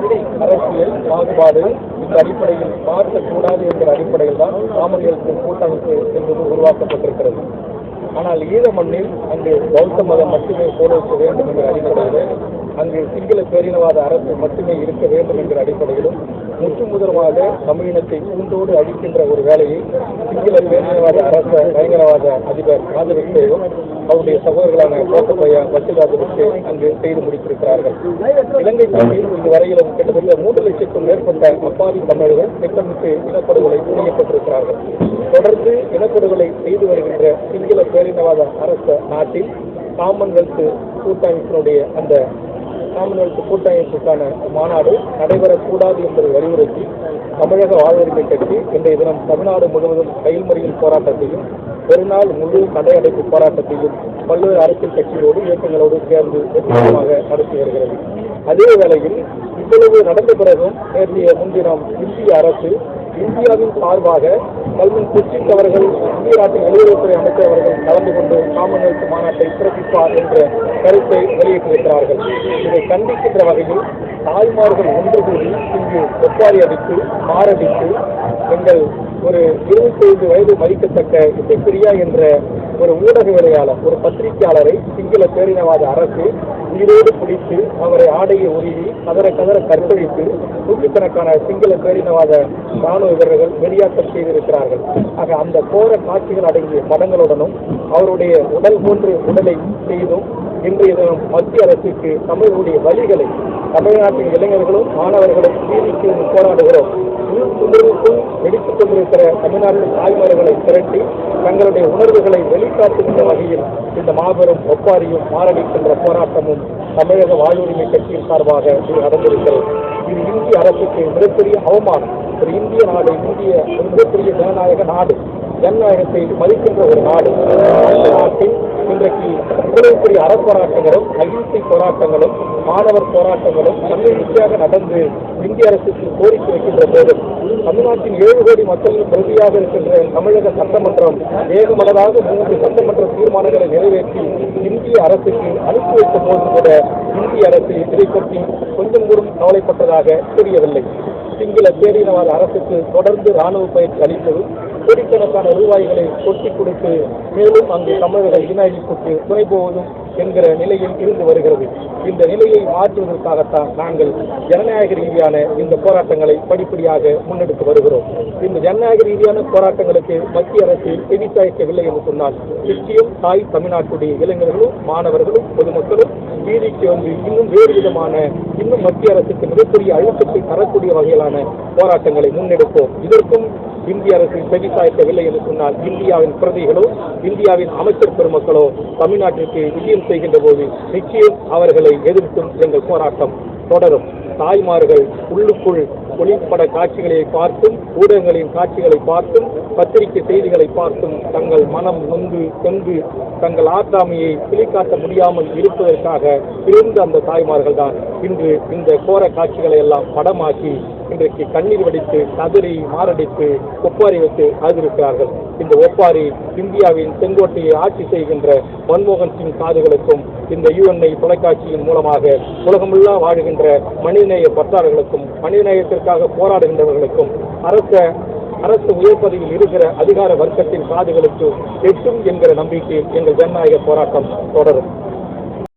மொழி அரசியல் பாகுபாடு இந்த அடிப்படையில் பார்க்கக்கூடாது என்கிற அடிப்படையில் தான் காமன்வெல்த் கூட்டமைப்பு என்பது உருவாக்கப்பட்டிருக்கிறது. ஆனால் ஈழ மண்ணில் அங்கு பௌத்த மதம் மட்டுமே போலோக்க வேண்டும் என்கிற அடிப்படையில் அங்கு சிங்கள பேரினவாத அரசு மட்டுமே இருக்க வேண்டும் என்கிற அடிப்படையிலும் முற்று முதல்வாக தமிழினத்தை கூண்டோடு அழிக்கின்ற ஒரு வேலையை சிங்கள பேரினவாத அரச பயங்கரவாத அதிபர் ராஜபக்சேவும் அவருடைய சகோதரர்களான கோட்டப்பையா பசில் ராஜபக்சே அங்கு செய்து முடித்திருக்கிறார்கள். இலங்கை தீவில் இதுவரையிலும் கிட்டத்தட்ட மூன்று லட்சத்துக்கும் மேற்பட்ட அப்பாவி தமிழர்கள் திட்டமிட்டு இனப்படுகொலை செய்யப்பட்டிருக்கிறார்கள் தொடர்ந்து இனப்படுகொலை செய்து வருகின்ற சிங்கள பேரினவாத அரச நாட்டில் காமன்வெல்த் கூட்டமைப்பினுடைய அந்த காமன்வெல்த் கூட்டமைப்புக்கான மாநாடு நடைபெறக்கூடாது என்பதை வலியுறுத்தி தமிழக வாழ்வுரிமை கட்சி இன்றைய தினம் தமிழ்நாடு முழுவதும் ரயில் மறியல் போராட்டத்தையும் பெருநாள் முழு கடையடைப்பு போராட்டத்தையும் பல்வேறு அரசியல் கட்சிகளோடு இயக்கங்களோடு சேர்ந்து வெற்றிகரமாக நடத்தி வருகிறது. அதே வேளையில் இவ்வளவு நடந்த பிறகும் நேற்றைய முன்தினம் இந்திய அரசு இந்தியாவின் சார்பாக கல்வி குச்சிக் அவர்கள் இந்திய நாட்டின் வெளியுறவுத்துறை அமைச்சர் அவர்கள் கலந்து கொண்டு காமன்வெல்த் மாநாட்டை சிறப்பிப்பார் என்ற கருத்தை வெளியிட்டிருக்கிறார்கள். இதை கண்டிக்கின்ற வகையில் தாய்மார்கள் ஒன்று கூடி இங்கு ஒப்பாரி அடித்து மாரடித்து எங்கள் ஒரு இருபத்தைந்து வயது மதிக்கத்தக்க இசைப்பிரியா என்ற ஒரு ஊடகவியலாளர் ஒரு பத்திரிகையாளரை சிங்கள பேரினவாத அரசு உயிரோடு பிடித்து அவரை ஆடையை உருவி கதற கதற கற்பழித்து நூற்றுக்கணக்கான சிங்கள பேரினவாத ராணுவ வீரர்கள் வெளியாக்கம் செய்திருக்கிறார்கள். ஆக அந்த போர காட்சிகள் அடங்கிய படங்களுடனும் அவருடைய உடல் போன்று உடலை செய்தும் இன்றைய தினம் மத்திய அரசுக்கு தமிழருடைய வழிகளை தமிழ்நாட்டின் இளைஞர்களும் மாணவர்களும் வீதிக்கு போராடுகிறோம். உள்குமுறுக்கும் வெடித்துக் கொண்டிருக்கிற தமிழ்நாட்டின் தாய்மார்களை திரட்டி தங்களுடைய உணர்வுகளை வெளிக்காட்டுகின்ற வகையில் இந்த மாபெரும் ஒப்பாரியும் மாரடிக்கின்ற போராட்டமும் தமிழக வாழ்வுரிமை கட்சியின் சார்பாக இது நடந்திருக்கிறது. இது இந்திய அரசுக்கு மிகப்பெரிய அவமானம். ஒரு இந்திய நாடு இந்திய மிகப்பெரிய ஜனநாயக நாடு. ஜனநாயகத்தை மதிக்கின்ற ஒரு நாடு. அந்த இன்றைக்கு இவ்வளவு அற போராட்டங்களும் அகிம்சை போராட்டங்களும் மாணவர் போராட்டங்களும் தன்னெழுச்சியாக நடந்து இந்திய அரசுக்கு கோரிக்கை வைக்கின்ற போது தமிழ்நாட்டின் ஏழு கோடி மக்களின் பிரதியாக இருக்கின்ற தமிழக சட்டமன்றம் வேகமனதாக மூன்று சட்டமன்ற தீர்மானங்களை நிறைவேற்றி இந்திய அரசுக்கு அனுப்பி வைத்த போது கூட இந்திய அரசு இதை பற்றி கொஞ்சம் கூட கவலைப்பட்டதாக தெரியவில்லை. சிங்கள பேரினவாத அரசுக்கு தொடர்ந்து ராணுவ பயிற்சி அளித்தது கோடிக்கணக்கான ரூபாய்களை கொட்டி கொடுத்து மேலும் அங்கு தமிழக இன அழிப்புக்கு துணை போவதும் என்கிற நிலையில் இருந்து வருகிறது. இந்த நிலையை மாற்றுவதற்காகத்தான் நாங்கள் ஜனநாயக ரீதியான இந்த போராட்டங்களை படிப்படியாக முன்னெடுத்து வருகிறோம். இந்த ஜனநாயக ரீதியான போராட்டங்களுக்கு மத்திய அரசு செவிசாய்க்கவில்லை என்று சொன்னால் நிச்சயம் தாய் தமிழ்நாட்டுடைய இளைஞர்களும் மாணவர்களும் பொதுமக்களும் வீதிக்கு வந்து இன்னும் வேறு விதமான இன்னும் மத்திய அரசுக்கு மிகப்பெரிய அழுத்தத்தை தரக்கூடிய வகையிலான போராட்டங்களை முன்னெடுப்போம். இதற்கும் இந்திய அரசு செவிசாய்க்கவில்லை என்று சொன்னால் இந்தியாவின் பிரதிகளோ இந்தியாவின் அமைச்சர் பெருமக்களோ தமிழ்நாட்டிற்கு விஜயம் செய்கின்ற போது நிச்சயம் அவர்களை எதிர்த்தும் எங்கள் போராட்டம் தொடரும். தாய்மார்கள் உள்ளுக்குள் ஒளிப்பட காட்சிகளை பார்த்தும் ஊடகங்களின் காட்சிகளை பார்த்தும் பத்திரிகை செய்திகளை பார்த்தும் தங்கள் மனம் நொந்து கொண்டு தங்கள் ஆற்றாமையை கிளிக்காட்ட முடியாமல் இருப்பதற்காக இருந்த அந்த தாய்மார்கள் தான் இன்று இந்த கோர காட்சிகளை எல்லாம் படமாக்கி இன்றைக்கு கண்ணீர் வடித்து கதறி மாரடித்து ஒப்பாரி வைத்து அழுதிருக்கிறார்கள். இந்த ஒப்பாரி இந்தியாவின் செங்கோட்டையை ஆட்சி செய்கின்ற மன்மோகன் சிங் காதுகளுக்கும் இந்த யுஎன்ஐ தொலைக்காட்சியின் மூலமாக உலகமுள்ளா வாழுகின்ற மனிதநேய பற்றாளர்களுக்கும் மனிதநேயத்திற்காக போராடுகின்றவர்களுக்கும் அரச அரசு உயர் பதவியில் இருக்கிற அதிகார வர்க்கத்தின் காதுகளுக்கு எட்டும் என்கிற நம்பிக்கையில் எங்கள் ஜனநாயக போராட்டம் தொடரும்.